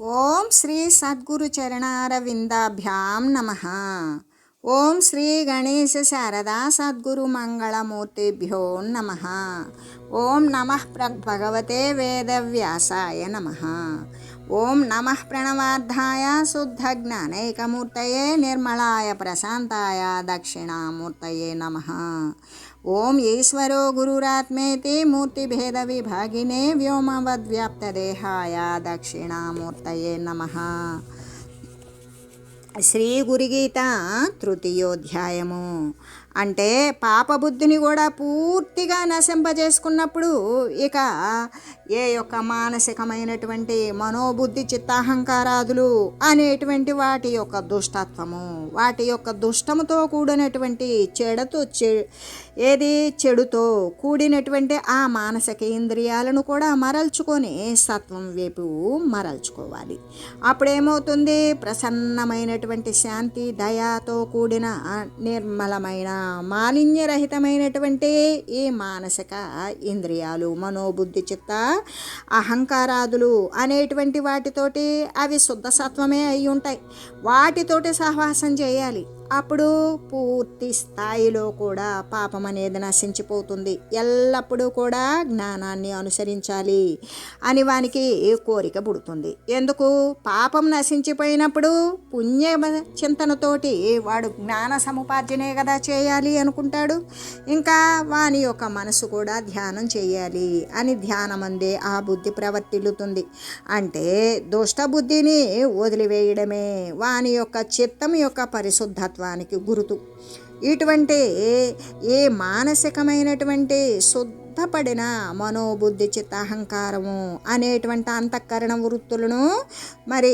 ओम श्री सद्गुरु चरणारविंदाभ्याम नमः। ओम श्री गणेश शारदा सद्गुरु मंगलमूर्तिभ्यो नमः। ओम नमः भगवते वेदव्यासाय नमः। ओम नमः प्रणवाय शुद्ध ज्ञानकमूर्त निर्मलाय प्रशाताय दक्षिणामूर्त नमः। ఓం ఈశ్వరో గురురాత్మేతి మూర్తిభేదవిభాగినే వ్యోమవద్వ్యాప్తదేహాయ దక్షిణామూర్తయే నమ శ్రీ గురుగీత తృతీయోధ్యాయము అంటే పాపబుద్ధిని కూడా పూర్తిగా నశింపజేసుకున్నప్పుడు ఇక ఏ యొక్క మానసికమైనటువంటి మనోబుద్ధి చిత్తాహంకారాదులు అనేటువంటి వాటి యొక్క దుష్టత్వము వాటి యొక్క దుష్టముతో కూడినటువంటి చెడుతో చె ఏది చెడుతో కూడినటువంటి ఆ మానసిక ఇంద్రియాలను కూడా మరల్చుకొని సత్వం వైపు మరల్చుకోవాలి. అప్పుడేమవుతుంది? ప్రసన్నమైనటువంటి శాంతి దయాతో కూడిన నిర్మలమైన మాలిన్యరహితమైనటువంటి ఈ మానసిక ఇంద్రియాలు మనోబుద్ధి చిత్త అహంకారాదులు అనేటువంటి వాటితోటి అవి శుద్ధ సత్వమే అయి ఉంటాయి వాటితోటి సహవాసం చేయాలి. అప్పుడు పూర్తి స్థాయిలో కూడా పాపం అనేది నశించిపోతుంది. ఎల్లప్పుడూ కూడా జ్ఞానాన్ని అనుసరించాలి అని వానికి కోరిక పుడుతుంది. ఎందుకు? పాపం నశించిపోయినప్పుడు పుణ్య చింతనతోటి వాడు జ్ఞాన సముపార్జనే కదా చేయాలి అనుకుంటాడు. ఇంకా వాని యొక్క మనసు కూడా ధ్యానం చేయాలి అని ధ్యానం అందే ఆ బుద్ధి ప్రవర్తిల్లుతుంది. అంటే దుష్ట బుద్ధిని వదిలివేయడమే వాని యొక్క చిత్తం యొక్క పరిశుద్ధత. తత్వానికి గురుతు. ఇటువంటి ఏ మానసికమైనటువంటి శుద్ధపడిన మనోబుద్ధి చిత్తాహంకారము అనేటువంటి అంతఃకరణ వృత్తులను మరి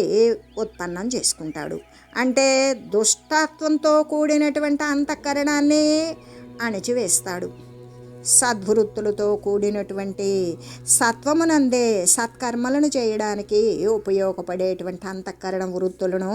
ఉత్పన్నం చేసుకుంటాడు. అంటే దుష్టత్వంతో కూడినటువంటి అంతఃకరణాన్ని అణిచివేస్తాడు. సద్వృత్తులతో కూడినటువంటి సత్వమునందే సత్కర్మలను చేయడానికి ఉపయోగపడేటువంటి అంతఃకరణ వృత్తులను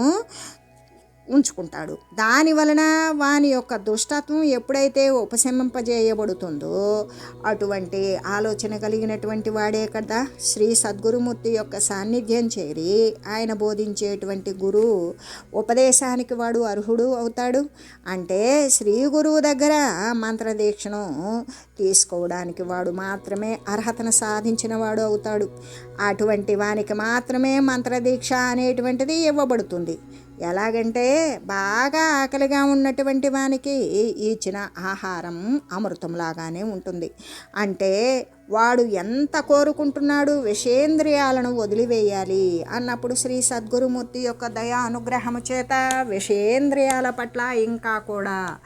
ఉంచుకుంటాడు. దాని వలన వాని యొక్క దుష్టత్వం ఎప్పుడైతే ఉపశమింపజేయబడుతుందో అటువంటి ఆలోచన కలిగినటువంటి వాడే కదా. శ్రీ సద్గురుమూర్తి యొక్క సాన్నిధ్యం చేరి ఆయన బోధించేటువంటి గురువు ఉపదేశానికి వాడు అర్హుడు అవుతాడు. అంటే శ్రీ గురువు దగ్గర మంత్రదీక్షను తీసుకోవడానికి వాడు మాత్రమే అర్హతను సాధించిన వాడు అవుతాడు. అటువంటి వానికి మాత్రమే మంత్రదీక్ష అనేటువంటిది ఇవ్వబడుతుంది. ఎలాగంటే బాగా ఆకలిగా ఉన్నటువంటి వానికి ఇచ్చిన ఆహారం అమృతంలాగానే ఉంటుంది. అంటే వాడు ఎంత కోరుకుంటున్నాడు విషేంద్రియాలను వదిలివేయాలి అన్నప్పుడు శ్రీ సద్గురుమూర్తి యొక్క దయా అనుగ్రహము చేత విషేంద్రియాల పట్ల ఇంకా కూడా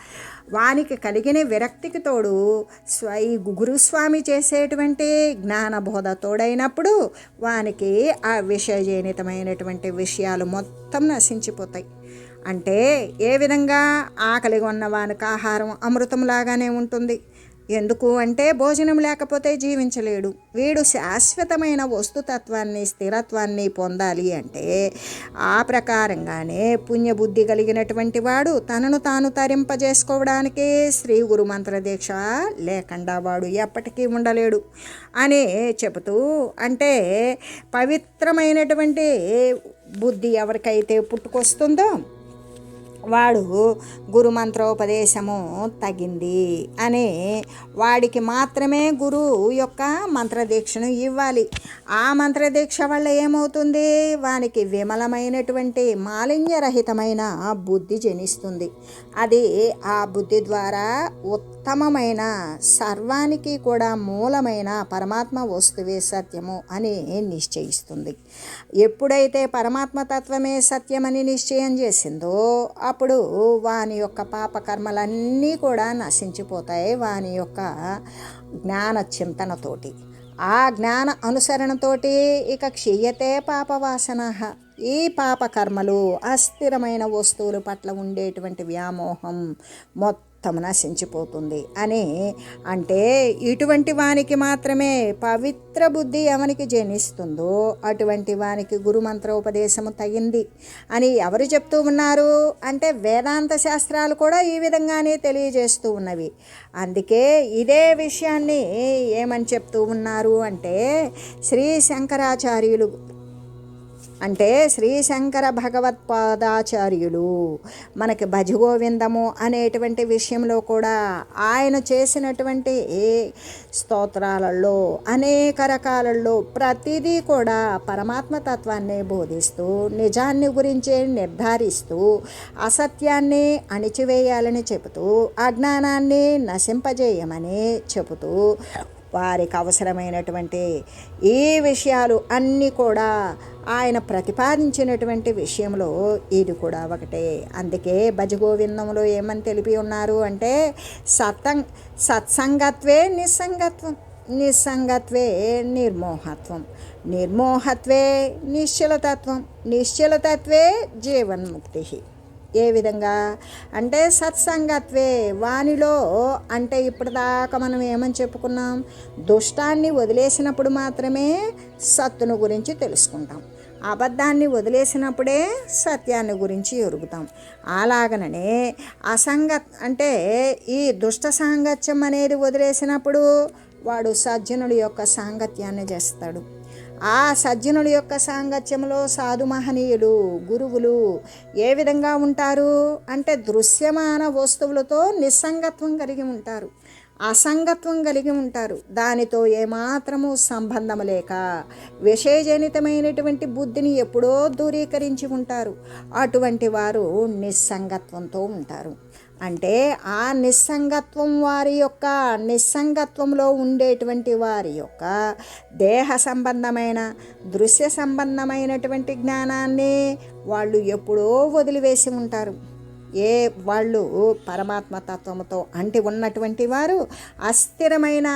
వానికి కలిగిన విరక్తికి తోడు స్వై గురుస్వామి చేసేటువంటి జ్ఞానబోధ తోడైనప్పుడు వానికి ఆ విషయజనితమైనటువంటి విషయాలు మొత్తం నశించిపోతాయి. అంటే ఏ విధంగా ఆకలిగా ఉన్న వానికి ఆహారం అమృతంలాగానే ఉంటుంది. ఎందుకు అంటే భోజనం లేకపోతే జీవించలేడు. వీడు శాశ్వతమైన వస్తుతత్వాన్ని స్థిరత్వాన్ని పొందాలి అంటే ఆ ప్రకారంగానే పుణ్యబుద్ధి కలిగినటువంటి వాడు తనను తాను తరింపజేసుకోవడానికి శ్రీ గురు మంత్రదీక్ష లేకుండా వాడు ఎప్పటికీ ఉండలేడు. అని చెబుతూ అంటే పవిత్రమైనటువంటి బుద్ధి ఎవరికైతే పుట్టుకొస్తుందో వాడు గురు మంత్రోపదేశము తగింది అని వాడికి మాత్రమే గురువు యొక్క మంత్రదీక్షను ఇవ్వాలి. ఆ మంత్రదీక్ష వల్ల ఏమవుతుంది? వానికి విమలమైనటువంటి మాలిన్యరహితమైన బుద్ధి జనిస్తుంది. అది ఆ బుద్ధి ద్వారా ఉత్తమమైన సర్వానికి కూడా మూలమైన పరమాత్మ వస్తువే సత్యము అని నిశ్చయిస్తుంది. ఎప్పుడైతే పరమాత్మ తత్వమే సత్యమని నిశ్చయం చేసిందో అప్పుడు వాని యొక్క పాపకర్మలన్నీ కూడా నశించిపోతాయి వాని యొక్క జ్ఞాన చింతనతోటి. ఆ జ్ఞాన అనుసరణతోటి ఇక క్షీయతే పాపవాసన. ఈ పాపకర్మలు అస్థిరమైన వస్తువుల పట్ల ఉండేటువంటి వ్యామోహం మొత్తం నశించిపోతుంది. అని అంటే ఇటువంటి వానికి మాత్రమే పవిత్ర బుద్ధి ఎవనికి జనిస్తుందో అటువంటి వానికి గురుమంత్రోపదేశము తగింది అని ఎవరు చెప్తూ ఉన్నారు? అంటే వేదాంత శాస్త్రాలు కూడా ఈ విధంగానే తెలియజేస్తూ ఉన్నవి. అందుకే ఇదే విషయాన్ని ఏమని చెప్తూ ఉన్నారు అంటే శ్రీ శంకరాచార్యులు అంటే శ్రీ శంకర భగవత్పాదాచార్యులు మనకి భజగోవిందము అనేటువంటి విషయంలో కూడా ఆయన చేసినటువంటి ఏ స్తోత్రాలలో అనేక రకాలలో ప్రతిదీ కూడా పరమాత్మ తత్వాన్ని బోధిస్తూ నిజాన్ని గురించే నిర్ధారిస్తూ అసత్యాన్ని అణిచివేయాలని చెబుతూ అజ్ఞానాన్ని నశింపజేయమని చెబుతూ వారికి అవసరమైనటువంటి ఈ విషయాలు అన్నీ కూడా ఆయన ప్రతిపాదించినటువంటి విషయంలో ఇది కూడా ఒకటే. అందుకే భజగోవిందంలో ఏమని తెలిపి ఉన్నారు అంటే సత్సం సత్సంగత్వే నిస్సంగత్వం నిస్సంగత్వే నిర్మోహత్వం నిర్మోహత్వే నిశ్చలతత్వం నిశ్చలతత్వే జీవన్ముక్తి ఏ విధంగా? అంటే సత్సంగత్వే వానిలో అంటే ఇప్పటిదాకా మనం ఏమని చెప్పుకున్నాం? దుష్టాన్ని వదిలేసినప్పుడు మాత్రమే సత్తును గురించి తెలుసుకుంటాం. అబద్ధాన్ని వదిలేసినప్పుడే సత్యాన్ని గురించి ఎరుగుతాం. అలాగననే అసంగ అంటే ఈ దుష్ట సాంగత్యం అనేది వదిలేసినప్పుడు వాడు సజ్జనుడి యొక్క సాంగత్యాన్ని చేస్తాడు. ఆ సజ్జనుల యొక్క సాంగత్యంలో సాధు మహనీయులు గురువులు ఏ విధంగా ఉంటారు అంటే దృశ్యమాన వస్తువులతో నిస్సంగత్వం కలిగి ఉంటారు. అసంగత్వం కలిగి ఉంటారు. దానితో ఏమాత్రము సంబంధం లేక విషయజనితమైనటువంటి బుద్ధిని ఎప్పుడో దూరీకరించి ఉంటారు. అటువంటి వారు నిస్సంగత్వంతో ఉంటారు. అంటే ఆ నిస్సంగత్వం వారి యొక్క నిస్సంగత్వంలో ఉండేటువంటి వారి యొక్క దేహ సంబంధమైన దృశ్య సంబంధమైనటువంటి జ్ఞానాన్ని వాళ్ళు ఎప్పుడో వదిలివేసి ఉంటారు. ఏ వాళ్ళు పరమాత్మ తత్వంతో అంటి ఉన్నటువంటి వారు అస్థిరమైన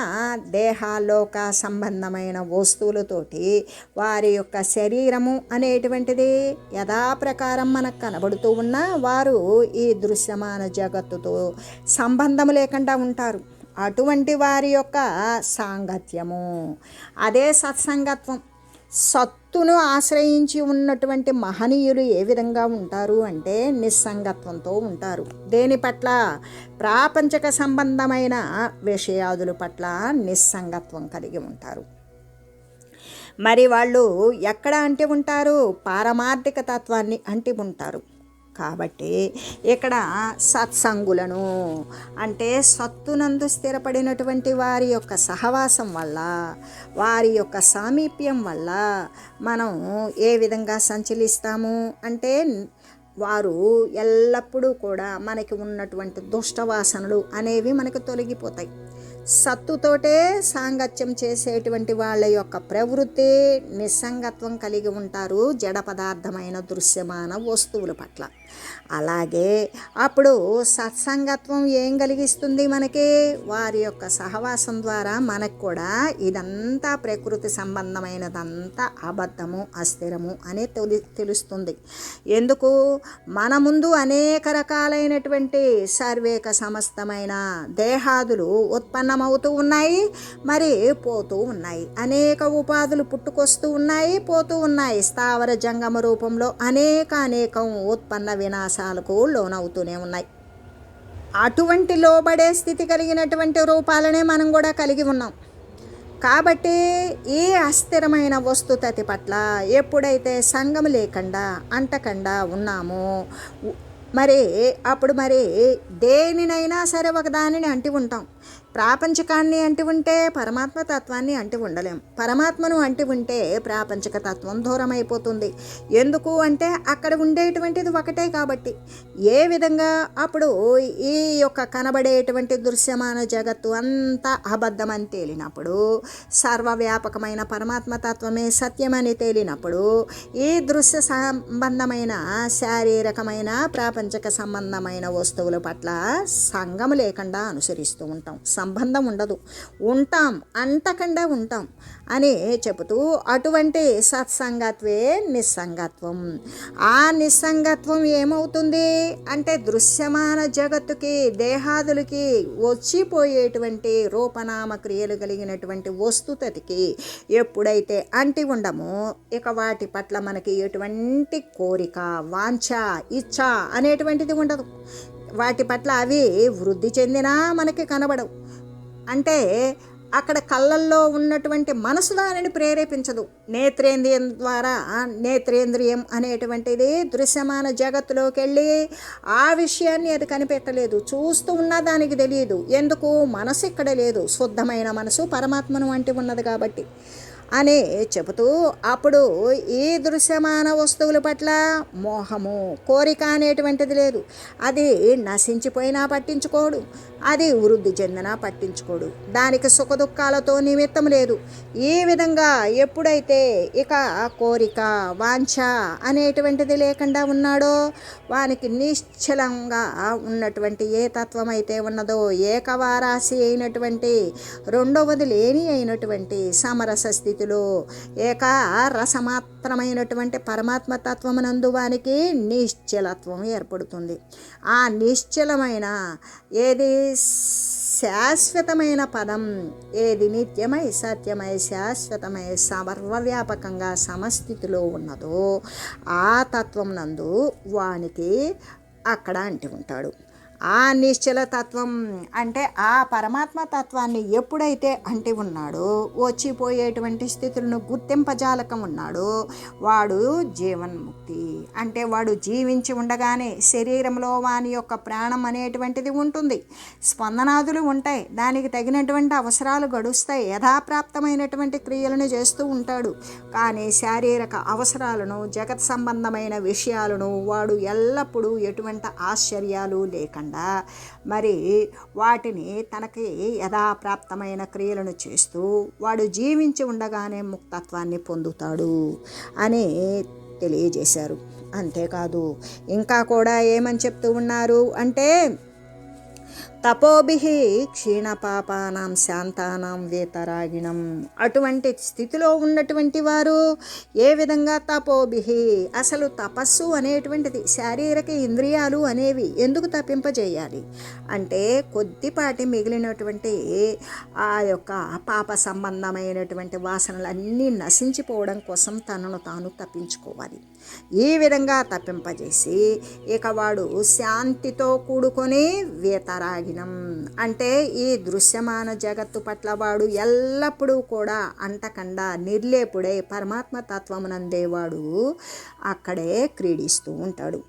దేహాలోక సంబంధమైన వస్తువులతోటి వారి యొక్క శరీరము అనేటువంటిది యథాప్రకారం మనకు కనబడుతూ ఉన్నా వారు ఈ దృశ్యమాన జగత్తుతో సంబంధం లేకుండా ఉంటారు. అటువంటి వారి యొక్క సాంగత్యము. అదే సత్సంగత్వం. సత్ భక్తును ఆశ్రయించి ఉన్నటువంటి మహనీయులు ఏ విధంగా ఉంటారు అంటే నిస్సంగత్వంతో ఉంటారు. దేని పట్ల? ప్రాపంచక సంబంధమైన విషయాదుల పట్ల నిస్సంగత్వం కలిగి ఉంటారు. మరి వాళ్ళు ఎక్కడ అంటి ఉంటారు? పారమార్థిక తత్వాన్ని అంటి ఉంటారు. కాబట్టి ఇక్కడ సత్సంగులను అంటే సత్తునందు స్థిరపడినటువంటి వారి యొక్క సహవాసం వల్ల వారి యొక్క సామీప్యం వల్ల మనం ఏ విధంగా సంచలిస్తాము? అంటే వారు ఎల్లప్పుడూ కూడా మనకి ఉన్నటువంటి దుష్టవాసనలు అనేవి మనకు తొలగిపోతాయి. సత్తుతోటే సాంగత్యం చేసేటువంటి వాళ్ళ యొక్క ప్రవృత్తి నిస్సంగత్వం కలిగి ఉంటారు జడ పదార్థమైన దృశ్యమాన వస్తువుల పట్ల. అలాగే అప్పుడు సత్సంగత్వం ఏం కలిగిస్తుంది మనకి? వారి యొక్క సహవాసం ద్వారా మనకు కూడా ఇదంతా ప్రకృతి సంబంధమైనదంతా అబద్ధము అస్థిరము అని తెలి తెలుస్తుంది. ఎందుకు? మన ముందు అనేక రకాలైనటువంటి సర్వేక సమస్తమైన దేహాదులు ఉత్పన్నమవుతూ ఉన్నాయి మరి పోతూ ఉన్నాయి. అనేక ఉపాధులు పుట్టుకొస్తూ ఉన్నాయి పోతూ ఉన్నాయి. స్థావర జంగమ రూపంలో అనేక అనేకం ఉత్పన్న వినాశాలకు లోనవుతూనే ఉన్నాయి. అటువంటి లోబడే స్థితి కలిగినటువంటి రూపాలనే మనం కూడా కలిగి ఉన్నాం. కాబట్టి ఈ అస్థిరమైన వస్తుతతి పట్ల ఎప్పుడైతే సంగం లేకుండా అంటకుండా ఉన్నామో మరి అప్పుడు మరి దేనినైనా సరే ఒకదానిని అంటి ఉంటాం. ప్రాపంచకాన్ని అంటి ఉంటే పరమాత్మ తత్వాన్ని అంటి ఉండలేం. పరమాత్మను అంటి ఉంటే ప్రాపంచక తత్వం దూరం అయిపోతుంది ఎందుకు అంటే అక్కడ ఉండేటువంటిది ఒకటే కాబట్టి. ఏ విధంగా అప్పుడు ఈ యొక్క కనబడేటువంటి దృశ్యమాన జగత్తు అంతా అబద్ధమని తేలినప్పుడు సర్వవ్యాపకమైన పరమాత్మ తత్వమే సత్యమని తేలినప్పుడు ఈ దృశ్య సంబంధమైన శారీరకమైన ప్రాపంచక సంబంధమైన వస్తువుల పట్ల సంగము లేకుండా అనుసరిస్తూ ఉంటాం. సంబంధం ఉండదు. ఉంటాం అంటకుండా ఉంటాం అని చెబుతూ అటువంటి సత్సంగత్వే నిస్సంగత్వం. ఆ నిస్సంగత్వం ఏమవుతుంది? అంటే దృశ్యమాన జగత్తుకి దేహాదులకి వచ్చిపోయేటువంటి రూపనామ క్రియలు కలిగినటువంటి వస్తుతతికి ఎప్పుడైతే అంటి ఉండమో ఇక వాటి పట్ల మనకి ఎటువంటి కోరిక వాంఛ ఇచ్ఛ అనేటువంటిది ఉండదు. వాటి పట్ల అవి వృద్ధి చెందినా మనకి కనబడవు. అంటే అక్కడ కళ్ళల్లో ఉన్నటువంటి మనసు దానిని ప్రేరేపించదు. నేత్రేంద్రియం ద్వారా నేత్రేంద్రియం అనేటువంటిది దృశ్యమాన జగత్తులోకి వెళ్ళి ఆ విషయాన్ని అది కనిపెట్టలేదు. చూస్తూ ఉన్న దానికి తెలియదు. ఎందుకు? మనసు ఇక్కడ లేదు. శుద్ధమైన మనసు పరమాత్మను వంటి ఉన్నది కాబట్టి అని చెబుతూ అప్పుడు ఈ దృశ్యమాన వస్తువుల పట్ల మోహము కోరిక అనేటువంటిది లేదు. అది నశించిపోయినా పట్టించుకోడు. అది వృద్ధి చెందినా పట్టించుకోడు. దానికి సుఖదుఖాలతో నిమిత్తం లేదు. ఈ విధంగా ఎప్పుడైతే ఇక కోరిక వాంఛ అనేటువంటిది లేకుండా ఉన్నాడో వానికి నిశ్చలంగా ఉన్నటువంటి ఏ తత్వం అయితే ఉన్నదో ఏకవారాశి అయినటువంటి రెండవది లేని అయినటువంటి సమరస స్థితిలో ఏక రసమాత్రమైనటువంటి పరమాత్మ తత్వమునందు వానికి నిశ్చలత్వం ఏర్పడుతుంది. ఆ నిశ్చలమైన ఏది శాశ్వతమైన పదం. ఏది నిత్యమై సత్యమై శాశ్వతమై సర్వవ్యాపకంగా సమస్థితిలో ఉన్నదో ఆ తత్వం నందు వానికి అక్కడ అంటి ఉంటాడు. ఆ నిశ్చల తత్వం అంటే ఆ పరమాత్మ తత్వాన్ని ఎప్పుడైతే అంటి ఉన్నాడో వచ్చిపోయేటువంటి స్థితులను గుర్తింపజాలకం ఉన్నాడో వాడు జీవన్ముక్తి. అంటే వాడు జీవించి ఉండగానే శరీరంలో వాని యొక్క ప్రాణం అనేటువంటిది ఉంటుంది. స్పందనాదులు ఉంటాయి. దానికి తగినటువంటి అవసరాలు గడుస్తాయి. యథాప్రాప్తమైనటువంటి క్రియలను చేస్తూ ఉంటాడు. కానీ శారీరక అవసరాలను జగత్ సంబంధమైన విషయాలను వాడు ఎల్లప్పుడూ ఎటువంటి ఆశ్చర్యాలు లేకుండా మరి వాటిని తనకి యథాప్రాప్తమైన క్రియలను చేస్తూ వాడు జీవించి ఉండగానే ముక్తత్వాన్ని పొందుతాడు అని తెలియజేశారు. అంతేకాదు ఇంకా కూడా ఏమని చెప్తూ ఉన్నారు అంటే తపోభి క్షీణపాపానాం శాంతానాం వేతరాగిణం. అటువంటి స్థితిలో ఉన్నటువంటి వారు ఏ విధంగా తపోభి? అసలు తపస్సు అనేటువంటిది శారీరక ఇంద్రియాలు అనేవి ఎందుకు తప్పింపజేయాలి? అంటే కొద్దిపాటి మిగిలినటువంటి ఆ యొక్క పాప సంబంధమైనటువంటి వాసనలన్నీ నశించిపోవడం కోసం తనను తాను తప్పించుకోవాలి. ఈ విధంగా తప్పింపజేసి ఇక వాడు శాంతితో కూడుకొని దినం అంటే ఈ దృశ్యమాన జగత్తు పట్ల వాడు ఎల్లప్పుడూ కూడా అంటకుండా నిర్లేపుడై పరమాత్మ తత్వమునందేవాడు అక్కడే క్రీడిస్తూ ఉంటాడు.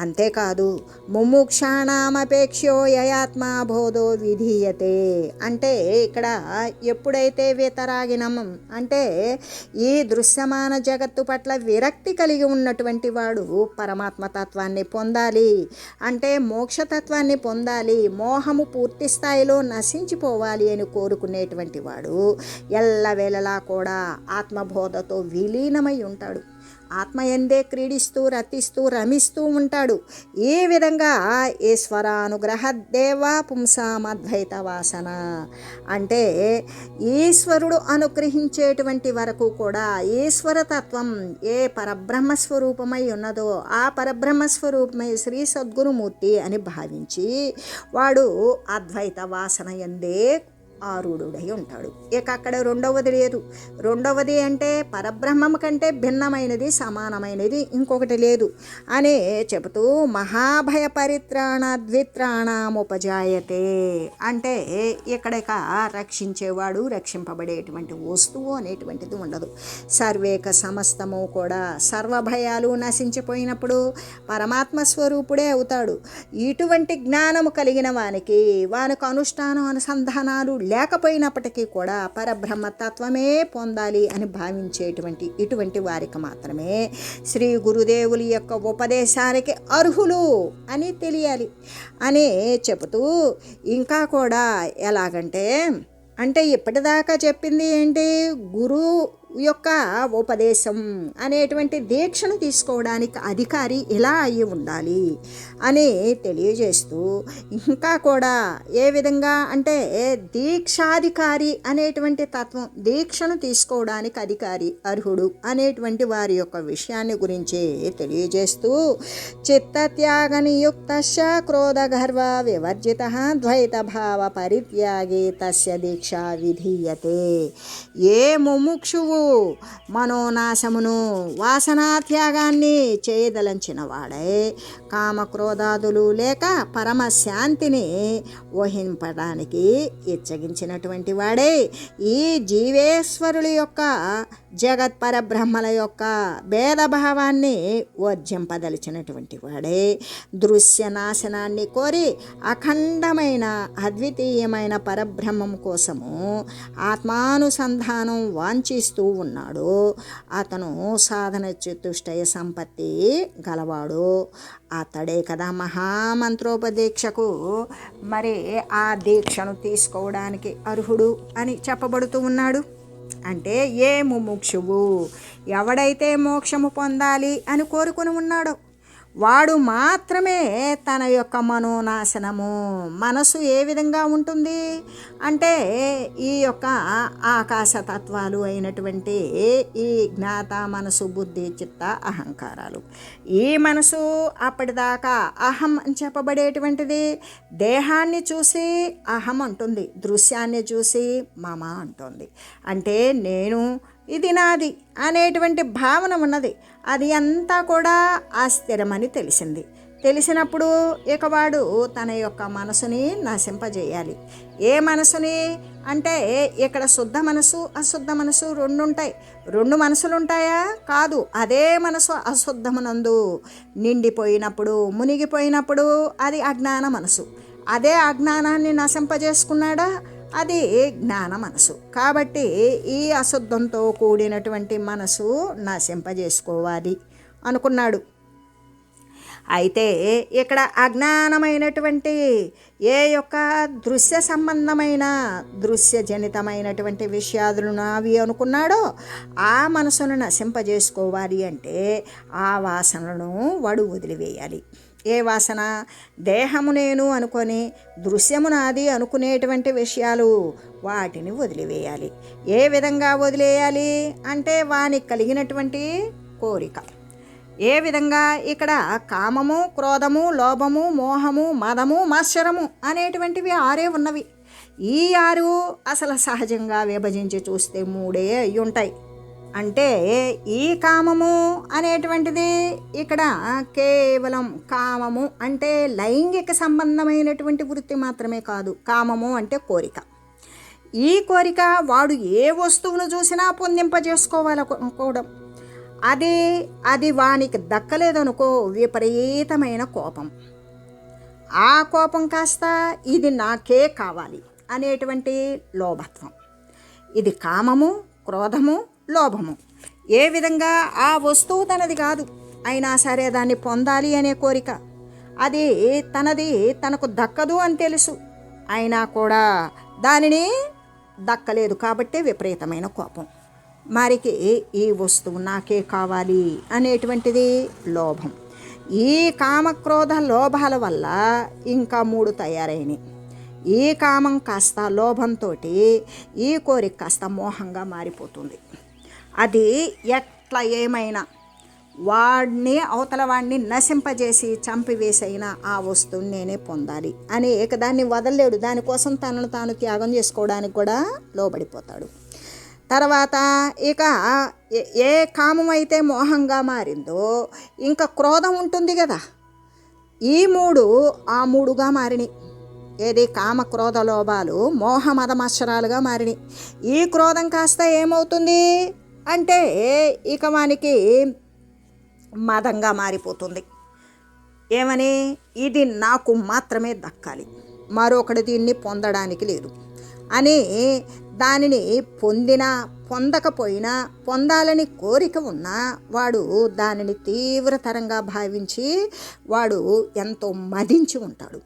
అంతేకాదు ముముక్షాణామపేక్షో యయాత్మా బోధో విధీయతే. అంటే ఇక్కడ ఎప్పుడైతే వితరాగినం అంటే ఈ దృశ్యమాన జగత్తు పట్ల విరక్తి కలిగి ఉన్నటువంటి వాడు పరమాత్మ తత్వాన్ని పొందాలి. అంటే మోక్షతత్వాన్ని పొందాలి మోహము పూర్తి స్థాయిలో నశించిపోవాలి అని కోరుకునేటువంటి వాడు ఎల్లవేళలా కూడా ఆత్మబోధతో విలీనమై ఉంటాడు. ఆత్మయందే క్రీడిస్తూ రతిస్తూ రమిస్తూ ఉంటాడు. ఈ విధంగా? ఈశ్వరానుగ్రహ దేవా పుంసామద్వైత వాసన. అంటే ఈశ్వరుడు అనుగ్రహించేటువంటి వరకు కూడా ఈశ్వరతత్వం ఏ పరబ్రహ్మస్వరూపమై ఉన్నదో ఆ పరబ్రహ్మస్వరూపమై శ్రీ సద్గురుమూర్తి అని భావించి వాడు అద్వైత వాసన ఎందే ఆరుడుడై ఉంటాడు. ఇక అక్కడ రెండవది లేదు. రెండవది అంటే పరబ్రహ్మం కంటే భిన్నమైనది సమానమైనది ఇంకొకటి లేదు. అనే చెబుతూ మహాభయ పరిత్రాణ ద్విత్రాణముపజాయతే. అంటే ఇక్కడ రక్షించేవాడు రక్షింపబడేటువంటి వస్తువు అనేటువంటిది ఉండదు. సర్వేక సమస్తము కూడా సర్వభయాలు నశించిపోయినప్పుడు పరమాత్మ స్వరూపుడే అవుతాడు. ఇటువంటి జ్ఞానము కలిగిన వానికి వానికి అనుష్ఠానం అనుసంధానాలు లేకపోయినప్పటికీ కూడా పరబ్రహ్మతత్వమే పొందాలి అని భావించేటువంటి ఇటువంటి వారికి మాత్రమే శ్రీ గురుదేవుల యొక్క ఉపదేశానికి అర్హులు అని తెలియాలి. అని చెబుతూ ఇంకా కూడా ఎలాగంటే అంటే ఇప్పటిదాకా చెప్పింది ఏంటి? గురు యొక్క ఉపదేశం అనేటువంటి దీక్షను తీసుకోవడానికి అధికారి ఇలా అయి ఉండాలి అని తెలియజేస్తూ ఇంకా కూడా ఏ విధంగా అంటే దీక్షాధికారి అనేటువంటి తత్వం దీక్షను తీసుకోవడానికి అధికారి అర్హుడు అనేటువంటి వారి యొక్క విషయాన్ని గురించి తెలియజేస్తూ చిత్తత్యాగనియుక్త క్రోధగర్వ వివర్జిత ద్వైత భావ పరిత్యాగి తస్య దీక్ష విధీయతే. ఏ ముముక్షువు మనోనాశమును వాసనాత్యాగాన్ని చేయదలంచిన వాడే కామక్రోధాదులు లేక పరమశాంతిని వహింపడానికి ఇచ్చగించినటువంటి వాడే ఈ జీవేశ్వరుల యొక్క జగత్ పరబ్రహ్మల యొక్క భేదభావాన్ని వర్జింపదలిచినటువంటి వాడే. దృశ్య నాశనాన్ని కోరి అఖండమైన అద్వితీయమైన పరబ్రహ్మం కోసము ఆత్మానుసంధానం వాంఛిస్తూ ఉన్నాడు. అతను సాధన చతుష్టయ సంపత్తి గలవాడు. అతడే కదా మహామంత్రోపదీక్షకు మరి ఆ దీక్షను తీసుకోవడానికి అర్హుడు అని చెప్పబడుతూ ఉన్నాడు. అంటే ఏ ముముక్షువు ఎవడైతే మోక్షము పొందాలి అని కోరుకుని ఉన్నాడో వాడు మాత్రమే తన యొక్క మనోనాశనము. మనసు ఏ విధంగా ఉంటుంది? అంటే ఈ యొక్క ఆకాశతత్వాలు అయినటువంటి ఈ జ్ఞాత మనసు బుద్ధి చిత్త అహంకారాలు. ఈ మనసు అప్పటిదాకా అహం అని చెప్పబడేటువంటిది. దేహాన్ని చూసి అహం అంటుంది. దృశ్యాన్ని చూసి మమ అంటుంది. అంటే నేను ఇది నాది అనేటువంటి భావన ఉన్నది. అది అంతా కూడా అస్థిరమని తెలిసింది. తెలిసినప్పుడు ఇక వాడు తన యొక్క మనసుని నశింపజేయాలి. ఏ మనసుని అంటే ఇక్కడ శుద్ధ మనసు అశుద్ధ మనసు రెండు ఉంటాయి రెండు మనసులు ఉంటాయా కాదు. అదే మనసు అశుద్ధమునందు నిండిపోయినప్పుడు మునిగిపోయినప్పుడు అది అజ్ఞాన మనసు. అదే అజ్ఞానాన్ని నశింపజేసుకున్నాడా? అది జ్ఞాన మనసు. కాబట్టి ఈ అశుద్ధంతో కూడినటువంటి మనసు నశింపజేసుకోవాలి అనుకున్నాడు. అయితే ఇక్కడ అజ్ఞానమైనటువంటి ఏ యొక్క దృశ్య సంబంధమైన దృశ్య జనితమైనటువంటి విషయాదులు నావి అనుకున్నాడో ఆ మనసును నశింపజేసుకోవాలి అంటే ఆ వాసనలను వాడు వదిలివేయాలి. ఏ వాసన? దేహము నేను అనుకొని దృశ్యము నాది అనుకునేటువంటి విషయాలు వాటిని వదిలివేయాలి. ఏ విధంగా వదిలేయాలి అంటే వానికి కలిగినటువంటి కోరిక. ఏ విధంగా ఇక్కడ కామము క్రోధము లోభము మోహము మదము మత్సరము అనేటువంటివి ఆరే ఉన్నవి. ఈ ఆరు అసలు సహజంగా విభజించి చూస్తే మూడే అయి ఉంటాయి అంటే ఈ కామము అనేటువంటిది ఇక్కడ కేవలం కామము అంటే లైంగిక సంబంధమైనటువంటి వృత్తి మాత్రమే కాదు. కామము అంటే కోరిక. ఈ కోరిక వాడు ఏ వస్తువును చూసినా పొందింపజేసుకోవాలనుకోవడం అది అది వానికి దక్కలేదనుకో విపరీతమైన కోపం. ఆ కోపం కాస్త ఇది నాకే కావాలి అనేటువంటి లోభత్వం. ఇది కామము క్రోధము లోభము. ఏ విధంగా ఆ వస్తువు తనది కాదు అయినా సరే దాన్ని పొందాలి అనే కోరిక. అది తనది తనకు దక్కదు అని తెలుసు. అయినా కూడా దానిని దక్కలేదు కాబట్టి విపరీతమైన కోపం. మరికి ఈ వస్తువు నాకే కావాలి అనేటువంటిది లోభం. ఈ కామక్రోధ లోభాల వల్ల ఇంకా మూడు తయారైనవి ఈ కామం కాస్త లోభంతో ఈ కోరిక కాస్త మోహంగా మారిపోతుంది. అది ఎట్లా ఏమైనా వాడిని అవతల వాడిని నశింపజేసి చంపివేసైనా ఆ వస్తువుని నేనే పొందాలి. అని ఏకదాన్ని వదలలేడు. దానికోసం తనను తాను త్యాగం చేసుకోవడానికి కూడా లోబడిపోతాడు. తర్వాత ఇక ఏ- కామం అయితే మోహంగా మారిందో ఇంకా క్రోధం ఉంటుంది కదా. ఈ మూడు ఆ మూడుగా మారినాయి ఏది? కామ క్రోధ లోభాలు మోహ మదమత్సరాలుగా మారినాయి ఈ క్రోధం కాస్త ఏమవుతుంది? అంటే ఇక వానికి మదంగా మారిపోతుంది. ఏమని? ఇది నాకు మాత్రమే దక్కాలి. మరొకటి దీన్ని పొందడానికి లేదు. అని దానిని పొందినా పొందకపోయినా పొందాలని కోరిక ఉన్నా వాడు దానిని తీవ్రతరంగా భావించి వాడు ఎంతో మదించి ఉంటాడు.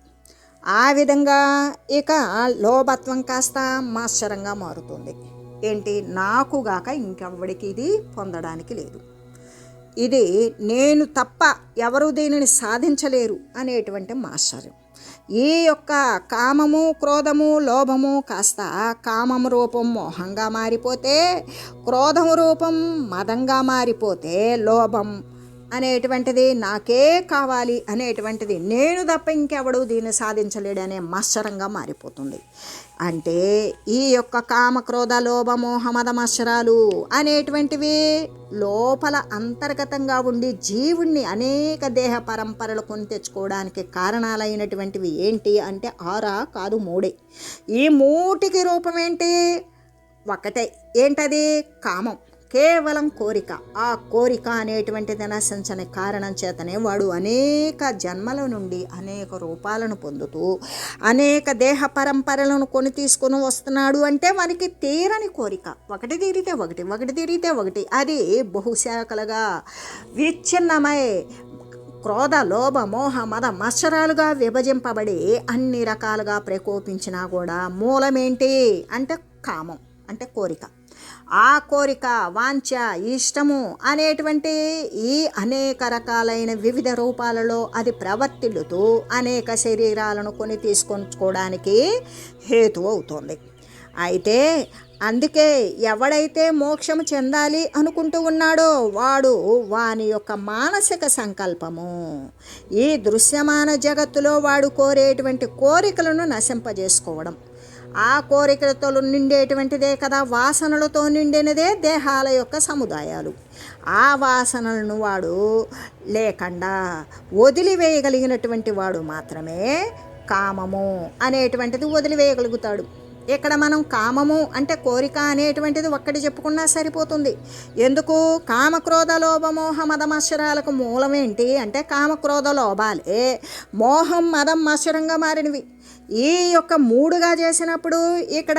ఆ విధంగా ఇక లోభత్వం కాస్త మాశ్చరంగా మారుతుంది. ఏంటి? నాకుగాక ఇంకెవ్వడికి ఇది పొందడానికి లేదు. ఇది నేను తప్ప ఎవరు దీనిని సాధించలేరు అనేటువంటి మాశ్చర్యం. ఈ యొక్క కామము క్రోధము లోభము కాస్త కామము రూపం మోహంగా మారిపోతే క్రోధము రూపం మదంగా మారిపోతే లోభం అనేటువంటిది నాకే కావాలి అనేటువంటిది నేను తప్ప ఇంకెవడు దీన్ని సాధించలేడనే మత్సరంగా మారిపోతుంది. అంటే ఈ యొక్క కామ క్రోధ లోభ మోహ మత్సరాలు అనేటువంటివి లోపల అంతర్గతంగా ఉండి జీవుణ్ణి అనేక దేహ పరంపరలు కొని తెచ్చుకోవడానికి కారణాలైనటువంటివి ఏంటి అంటే ఆరా కాదు మూడే. ఈ మూటికి రూపం ఏంటి? ఒకటే. ఏంటది? కామం. కేవలం కోరిక. ఆ కోరిక అనేటువంటి నశించని కారణం చేతనే వాడు అనేక జన్మల నుండి అనేక రూపాలను పొందుతూ అనేక దేహ పరంపరలను కొని తీసుకొని వస్తున్నాడు అంటే మనకి తీరని కోరిక. ఒకటి తీరితే ఒకటి ఒకటి తీరితే ఒకటి. అది బహుశాఖలుగా విచ్ఛిన్నమై క్రోధ లోభ మోహ మద మత్సరాలుగా విభజింపబడి అన్ని రకాలుగా ప్రకోపించినా కూడా మూలమేంటి? అంటే కామం అంటే కోరిక. ఆ కోరిక వాంఛ ఇష్టము అనేటువంటి ఈ అనేక రకాలైన వివిధ రూపాలలో అది ప్రవర్తిల్లుతూ అనేక శరీరాలను కొని తీసుకొచ్చుకోవడానికి హేతు అవుతుంది. అయితే అందుకే ఎవడైతే మోక్షము చెందాలి అనుకుంటూ ఉన్నాడో వాడు వాని యొక్క మానసిక సంకల్పము ఈ దృశ్యమాన జగత్తులో వాడు కోరేటువంటి కోరికలను నశింపజేసుకోవడం. ఆ కోరికలతో నిండేటువంటిదే కదా వాసనలతో నిండినదే దేహాల యొక్క సముదాయాలు. ఆ వాసనలను వాడు లేకుండా వదిలివేయగలిగినటువంటి వాడు మాత్రమే కామము అనేటువంటిది వదిలివేయగలుగుతాడు. ఇక్కడ మనం కామము అంటే కోరిక అనేటువంటిది ఒక్కటి చెప్పుకున్నా సరిపోతుంది. ఎందుకు? కామక్రోధ లోభమోహ మదం మదమత్సరాలకు మూలమేంటి అంటే కామక్రోధ లోభాలే. మోహం మదం మత్సరంగా మారినవి. ఈ యొక్క మూడుగా చేసినప్పుడు ఇక్కడ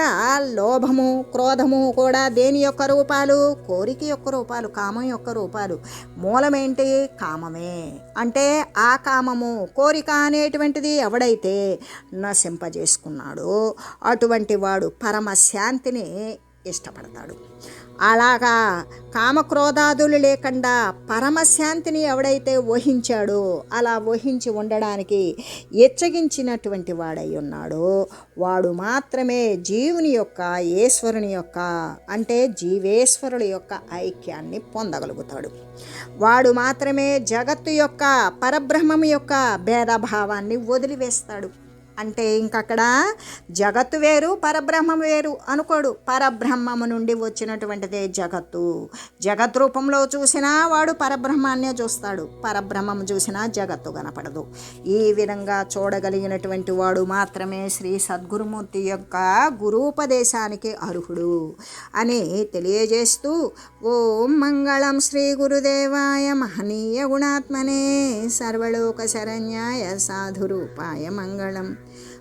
లోభము క్రోధము కూడా దేని యొక్క రూపాలు? కోరిక యొక్క రూపాలు కామం యొక్క రూపాలు. మూలమేంటి? కామమే. అంటే ఆ కామము కోరిక అనేటువంటిది ఎవడైతే నశింపజేసుకున్నాడో అటువంటి వాడు పరమశాంతిని ఇష్టపడతాడు. అలాగా కామక్రోధాదులు లేకుండా పరమశాంతిని ఎవడైతే ఊహించాడో అలా ఊహించి ఉండడానికి ఎచ్చగించినటువంటి వాడై ఉన్నాడో వాడు మాత్రమే జీవుని యొక్క ఈశ్వరుని యొక్క అంటే జీవేశ్వరుల యొక్క ఐక్యాన్ని పొందగలుగుతాడు. వాడు మాత్రమే జగత్తు యొక్క పరబ్రహ్మం యొక్క భేదభావాన్ని వదిలివేస్తాడు. అంటే ఇంకక్కడ జగత్తు వేరు పరబ్రహ్మం వేరు అనుకోడు. పరబ్రహ్మము నుండి వచ్చినటువంటిదే జగత్తు. జగత్ రూపంలో చూసినా వాడు పరబ్రహ్మాన్నే చూస్తాడు. పరబ్రహ్మం చూసినా జగత్తు కనపడదు. ఈ విధంగా చూడగలిగినటువంటి వాడు మాత్రమే శ్రీ సద్గురుమూర్తి యొక్క గురూపదేశానికి అర్హుడు అని తెలియజేస్తూ ఓం మంగళం శ్రీ గురుదేవాయ మహనీయ గుణాత్మనే సర్వలోక శరణ్యాయ సాధురూపాయ మంగళం.